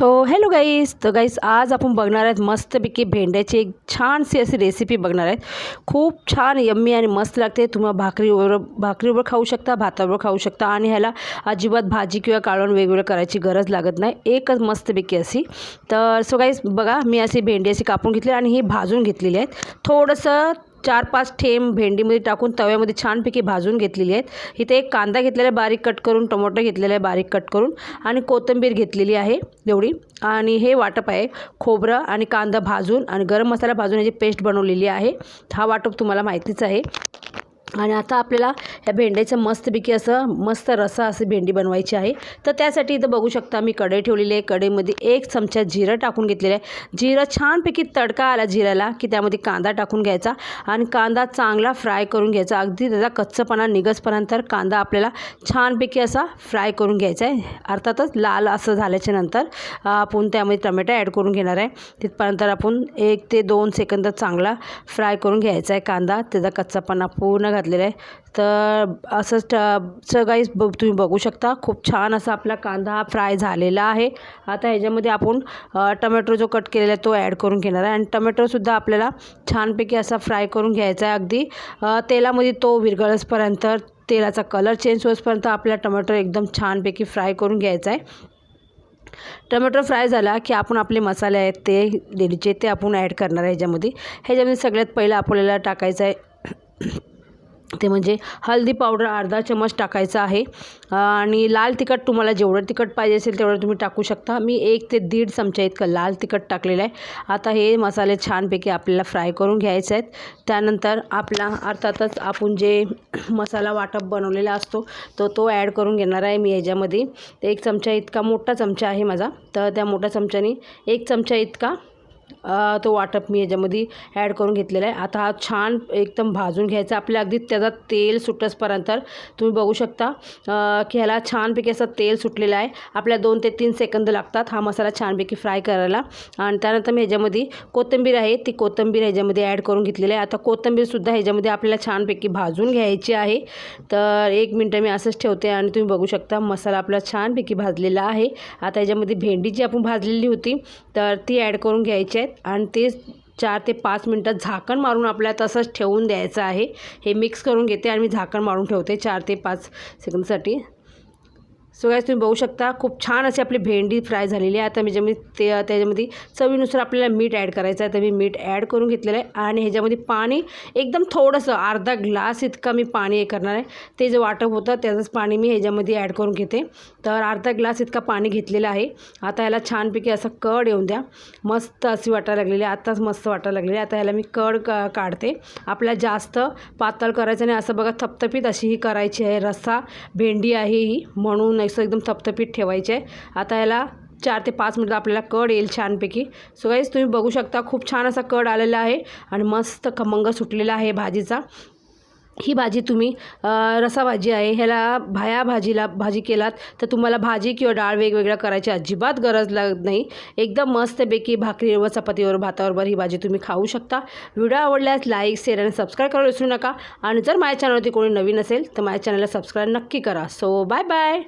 So hello गाईस तर गाईस आज आपण बघणार आहेत मस्तपैकी भेंड्याची एक छानशी अशी रेसिपी बघणार आहेत. खूप छान यम्मी आणि मस्त लागते. तुम्हाला भाकरीवर भाकरीवर खाऊ शकता भातावर खाऊ शकता आणि ह्याला अजिबात भाजी किंवा काढून वेगवेगळं करायची गरज लागत नाही. एकच मस्तपैकी अशी. तर सो गाईस बघा मी अशी भेंडी अशी कापून घेतली आणि ही भाजून घेतलेली आहेत. थोडंसं चार पाच थेंब भेंडीमध्ये टाकून तव्यामध्ये छानपैकी भाजून घेतलेली आहेत. इथे एक कांदा घेतलेला आहे बारीक कट करून टोमॅटो घेतलेला आहे बारीक कट करून आणि कोथिंबीर घेतलेली आहे एवढी. आणि हे वाटप आहे खोबरं आणि कांदा भाजून आणि गरम मसाला भाजून याची पेस्ट बनवलेली आहे. हा वाटप तुम्हाला माहितीच आहे. आणि आता आपल्याला या भेंड्याचं मस्तपैकी असं मस्त रसा अशी भेंडी बनवायची आहे. तर त्यासाठी इथं बघू शकता मी कढई ठेवलेली आहे. कढईमध्ये एक चमचा जिरं टाकून घेतलेलं आहे. जिरं छानपैकी तडका आला जिऱ्याला की त्यामध्ये कांदा टाकून घ्यायचा आणि कांदा चांगला फ्राय करून घ्यायचा. अगदी त्याचा कच्चपणा निघसपणानंतर कांदा आपल्याला छानपैकी असा फ्राय करून घ्यायचा आहे. अर्थातच लाल असं झाल्याच्यानंतर आपण त्यामध्ये टमॅटो ॲड करून घेणार आहे. तिथपर्यंत आपण एक ते दोन सेकंद चांगला फ्राय करून घ्यायचा आहे कांदा. त्याचा कच्चापणा पूर्ण घातलेला आहे. तर असंच सगळीच ब तुम्ही बघू शकता खूप छान असा आपला कांदा हा फ्राय झालेला आहे. आता ह्याच्यामध्ये आपण टमॅटो जो कट केलेला आहे तो ॲड करून घेणार आहे. आणि टमॅटोसुद्धा आपल्याला छानपैकी असा फ्राय करून घ्यायचा आहे अगदी. तेलामध्ये तो विरघळसपर्यंत तेलाचा कलर चेंज होईपर्यंत आपला टमॅटो एकदम छानपैकी फ्राय करून घ्यायचा आहे. टमॅटो फ्राय झाला की आपण आपले मसाले आहेत ते डेलीचे ते आपण ॲड करणार आहे ह्याच्यामध्ये. ह्याच्यामध्ये सगळ्यात पहिलं आपल्याला टाकायचं आहे ते म्हणजे हळदी पावडर अर्धा चमच टाकायचा आहे. आणि लाल तिखट तुम्हाला जेवढं तिखट पाहिजे असेल तेवढं तुम्ही टाकू शकता. मी एक ते दीड चमचा इतकं लाल तिखट टाकलेलं आहे. आता हे मसाले छानपैकी आपल्याला फ्राय करून घ्यायचे आहेत. त्यानंतर आपला अर्थातच आपण जे मसाला वाटप बनवलेला असतो तो तो ॲड करून घेणार आहे मी याच्यामध्ये. एक चमचा इतका मोठा चमचा आहे माझा. तर त्या मोठ्या चमच्याने एक चमचा इतका तो वाटप मी याच्यामध्ये ॲड करून घेतलेला आहे. आता हा छान एकदम भाजून घ्यायचा. आपल्या अगदी त्याचा तेल सुटसपर्यंत तुम्ही बघू शकता. की ह्याला छानपैकी असं तेल सुटलेलं आहे. आपल्या दोन ते तीन सेकंद लागतात हा मसाला छानपैकी फ्राय करायला. आणि त्यानंतर मी ह्याच्यामध्ये कोथिंबीर आहे ती कोथिंबीर ह्याच्यामध्ये ॲड करून घेतलेली आहे. आता कोथिंबीरसुद्धा ह्याच्यामध्ये आपल्याला छानपैकी भाजून घ्यायची आहे. तर एक मिनटं मी असंच ठेवते आणि तुम्ही बघू शकता मसाला आपला छानपैकी भाजलेला आहे. आता ह्याच्यामध्ये भेंडी जी आपण भाजलेली होती. तर ती ॲड करून घ्यायची आहेत आणि ते चार ते पाच मिनटात झाकण मारून आपल्याला तसंच ठेवून द्यायचं आहे. हे मिक्स करून घेते आणि मी झाकण मारून ठेवते चार ते पाच सेकंदसाठी सो गॅस तुम्ही बघू शकता खूप छान अशी आपली भेंडी फ्राय झालेली आहे. आता मी ज्यामध्ये ते त्याच्यामध्ये चवीनुसार आपल्याला मीठ ॲड करायचं आहे. तर मी मीठ ॲड करून घेतलेलं आहे. आणि ह्याच्यामध्ये पाणी एकदम थोडंसं अर्धा ग्लास इतका मी पाणी हे करणार आहे. ते जे वाटप होतं त्याचंच पाणी मी ह्याच्यामध्ये ॲड करून घेते. तर अर्धा ग्लास इतका पाणी घेतलेलं आहे. आता ह्याला छानपैकी असं कड येऊन द्या. मस्त अशी वाटायला लागलेली आहे. आत्ताच मस्त वाटायला लागलेली आहे. आता ह्याला मी कड का काढते. आपल्याला जास्त पातळ करायचं नाही. असं बघा थपथपीत अशी ही करायची आहे. रस्सा भेंडी आहे ही. म्हणून असं एकदम थपथपीत ठेवायचे. आहे आता याला चार ते पाच मिनटं आपल्याला कड येईल छानपैकी. सो गाईज तुम्ही बघू शकता खूप छान असा कड आलेला आहे आणि मस्त खमंग सुटलेला आहे भाजीचा. ही भाजी तुम्ही रसा भाजी आहे. ह्याला भाया भाजीला भाजी केलात तर तुम्हाला भाजी किंवा डाळ वेगवेगळ्या करायची अजिबात गरज लागत नाही. एकदम मस्तपैकी भाकरीवर चपातीवर भाताबरोबर ही भाजी तुम्ही खाऊ शकता. व्हिडिओ आवडल्यास लाईक शेअर आणि सबस्क्राईब करायला विसरू नका. आणि जर माझ्या चॅनलवरती कोणी नवीन असेल तर माझ्या चॅनलला सबस्क्राईब नक्की करा. So bye bye